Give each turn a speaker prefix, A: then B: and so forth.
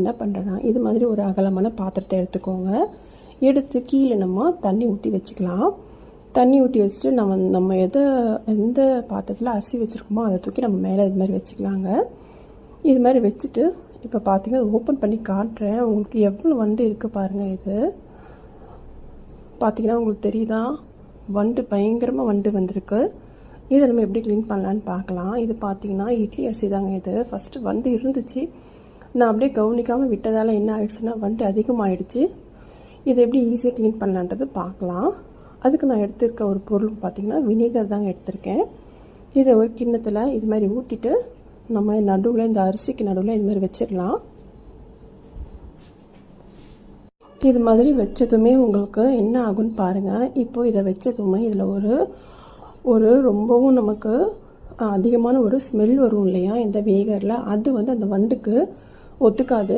A: என்ன பண்ணுறேன்னா இது மாதிரி ஒரு அகலமான பாத்திரத்தை எடுத்துக்கோங்க. எடுத்து கீழே நம்ம தண்ணி ஊற்றி வச்சுக்கலாம். தண்ணி ஊற்றி வச்சுட்டு நம்ம நம்ம எதை எந்த பாத்திரத்தில் அரிசி வச்சுருக்கோமோ அதை தூக்கி நம்ம மேலே இது மாதிரி வச்சுக்கலாங்க. இது மாதிரி வச்சுட்டு இப்போ பார்த்தீங்கன்னா ஓப்பன் பண்ணி காட்டுறேன். உங்களுக்கு எவ்வளோ வண்டு இருக்குது பாருங்கள் இது. பார்த்தீங்கன்னா உங்களுக்கு தெரியுதா? வண்டு பயங்கரமாக வண்டு வந்திருக்கு. இதை நம்ம எப்படி க்ளீன் பண்ணலான்னு பார்க்கலாம். இது பார்த்தீங்கன்னா இட்லி அரிசி தாங்க இது. ஃபஸ்ட்டு வண்டு இருந்துச்சு. நான் அப்படியே கவனிக்காமல் விட்டதால் என்ன ஆயிடுச்சுன்னா வண்டு அதிகமாகிடுச்சு இதை எப்படி ஈஸியாக க்ளீன் பண்ணலான்றது பார்க்கலாம். அதுக்கு நான் எடுத்திருக்க ஒரு பொருள் பார்த்திங்கன்னா வினிகர் தாங்க எடுத்திருக்கேன். இதை ஒரு கிண்ணத்தில் இது மாதிரி ஊற்றிட்டு நம்ம நடுவில் இந்த அரிசிக்கு நடுவில் இது மாதிரி வச்சிடலாம். இது மாதிரி வச்சதுமே உங்களுக்கு என்ன ஆகும்னு பாருங்கள் இப்போது இதை வச்சதுமே இதில் ஒரு ஒரு ரொம்பவும் நமக்கு அதிகமான ஒரு ஸ்மெல் வரும் இல்லையா? இந்த வினிகரில் அது வந்து அந்த வண்டுக்கு ஒத்துக்காது.